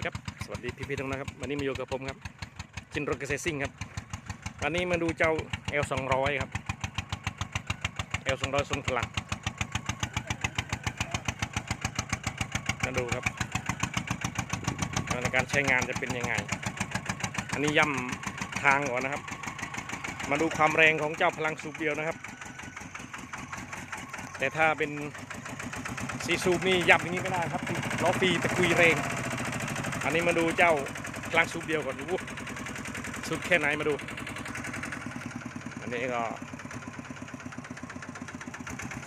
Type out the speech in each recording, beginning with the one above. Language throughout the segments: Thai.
ดีครับ สวัสดีพี่ๆทุกท่านนะครับ วันนี้มาอยู่กับผมครับ จินรถเกษตรซิ่งครับ วันนี้มาดูเจ้า L 2 0 0 ครับ L 2 0 0 ทรงพลัง มาดูครับในการใช้งานจะเป็นยังไง อันนี้ย่ำทางก่อนนะครับ มาดูความแรงของเจ้าพลังสูบเดียวนะครับ แต่ถ้าเป็นซีซูปนี่ย่ำอย่างนี้ไม่ได้ครับล้อฟีตะกุยแรง อันนี้มาดูเจ้าพลังสูบเดียวก่อนดูสูบแค่ไหนมาดู อันนี้ก็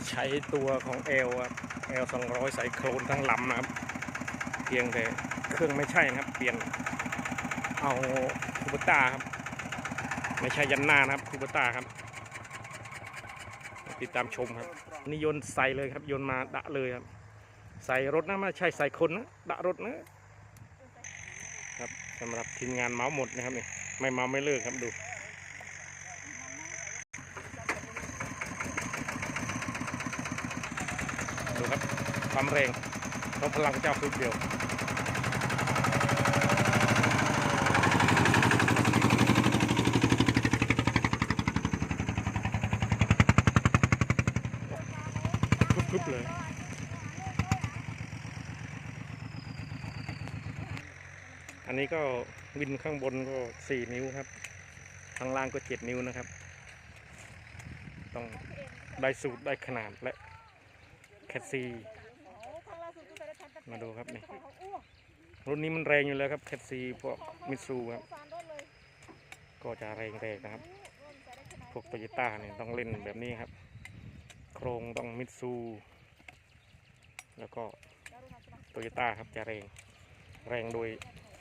ใช้ตัวของเอลครับเอลสองร้อยใส่โคลนทั้งลำนะครับ เพียงแต่เครื่องไม่ใช่นะครับ เปลี่ยนเอาคูเบต้าครับ ไม่ใช่ยันหน้านะครับคูเบต้าครับ ติดตามชมครับนี่โยนใส่เลยครับโยนมาดะเลยครับ ใส่รถนะไม่ใช่ใส่คนนะดะรถนะ สำหรับทีมงานเมาหมดนะครับนี่ไม่เมาไม่เลิกครับดูดูครับความแรงของพลังเจ้าคือเดียวกรุบๆเลย อันนี้ก็วินข้างบนก็สี่นิ้วครับ ข้างล่างก็เจ็ดนิ้วนะครับ ต้องได้สูตรได้ขนาดและแคสซีมาดูครับนี่รุ่นนี้มันแรงอยู่แล้วครับแคสซีพวกมิซูครับ ก็จะแรงแรงนะครับ พวกโตโยต้าเนี่ยต้องเล่นแบบนี้ครับ โครงต้องมิซูแล้วก็โตโยต้าครับจะแรงแรงโดย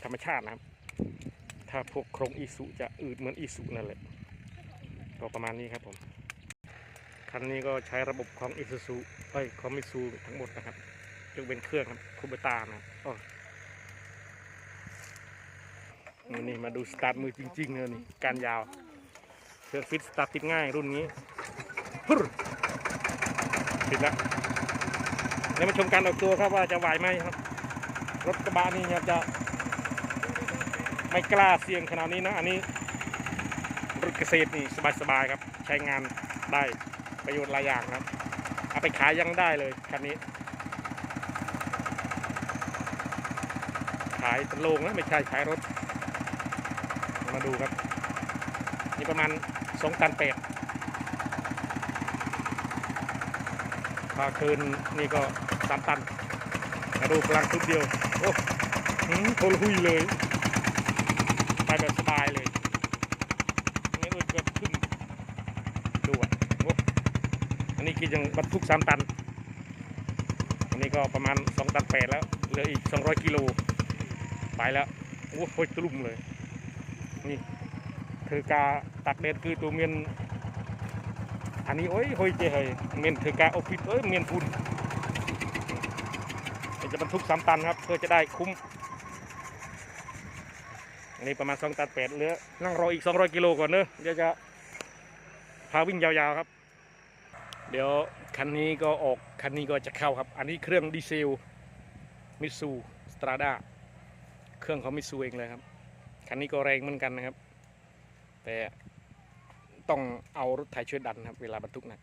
ธรรมชาตินะครับ ถ้าพวกโครงอีสุจะอืดเหมือนอีสุนั่นแหละก็ประมาณนี้ครับผมคันนี้ก็ใช้ระบบของอิซูซูเอ้ของมิตซูทั้งหมดนะครับยกเป็นเครื่องครับคูเบต้านะอ๋อนี่นี่มาดูสตาร์ทมือจริงๆเลยนี่การยาวเครื่องฟิตสตาร์ทติดง่ายรุ่นนี้ฮึ่รติดแล้วเดี๋ยวมาชมการออกตัวครับว่าจะไหวไหมครับ รถกระบะนี่จะ ไม่กล้าเสี่ยงขนาดนี้นะ อันนี้รถเกษตรนี่สบายๆครับ ใช้งานได้ประโยชน์หลายอย่างครับ เอาไปขายยังได้เลยคันนี้ ขายตะโลงนะไม่ใช่ขายรถ มาดูครับ นี่ประมาณสองตันแปดพาคืนนี่ก็สามตันมาดูพลังทุกเดียว โอ้โหโคลหุยเลย แบบสบายเลยนี่เลยเกือบขึ้นดูอะโอ้อันนี้คิดยังบรรทุกสามตัน อันนี้ก็ประมาณสองตันแปดแล้ว เหลืออีกสองร้อยกิโล ไปแล้ว โอ้โหตลุ่มเลย นี่ คือกาตักเด็ดคือตัวเมียน อันนี้โอ้ยโหยเจเฮยเมียนคือกาโอฟิตเอ้ยเมียนพุนจะบรรทุกสามตันครับ เพื่อจะได้คุ้ม นนี้ประมาณสองตันแปดเหลือนั่งรออีกสองร้อยกิโลก่อนเนอะเดี๋ยวจะพาวิ่งยาวๆครับ เดี๋ยวคันนี้ก็ออกคันนี้ก็จะเข้าครับ อันนี้เครื่องดีเซลมิซูสตราด้าเครื่องของมิซูเองเลยครับ คันนี้ก็แรงเหมือนกันนะครับ แต่ต้องเอารถไถช่วยดันครับ เวลาบรรทุกหนัก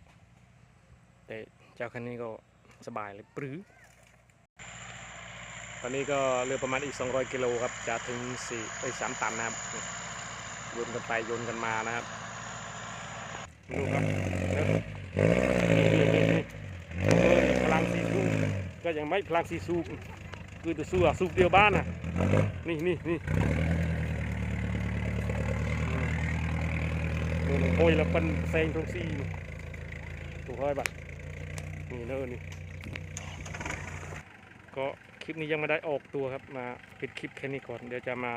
แต่เจ้าคันนี้ก็สบายเลยปรือ ตอนนี้ก็เหลือประมาณอีก 200 กิโลครับ จะถึง4ไป3ตันนะครับโยนกันไปโยนกันมานะครับดูครับพลังสีสูบก็ยังไม่พลังสีสูบคือตัวสูบอะสูบเดียวบ้านอะนี่นี่นี่โอ้ยแล้วเป็นเซงตรงซีถูกห้อยบัตรนี่เนอนี่ก็ ลิปนี้ยังไม่ได้ออกตัวครับ มาปิดคลิปแค่นี้ก่อน เดี๋ยวจะมา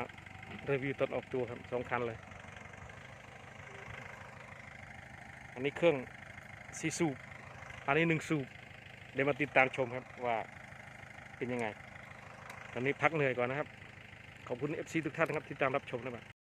รีวิวตอนออกตัวครับสองคันเลย อันนี้เครื่องซีสูบ อันนี้หนึ่งสูบ เดี๋ยวมาติดตามชมครับว่าเป็นยังไง ตอนนี้พักเหนื่อยก่อนนะครับ ขอบคุณ FC ทุกท่านนะครับที่ตามรับชมนะครับ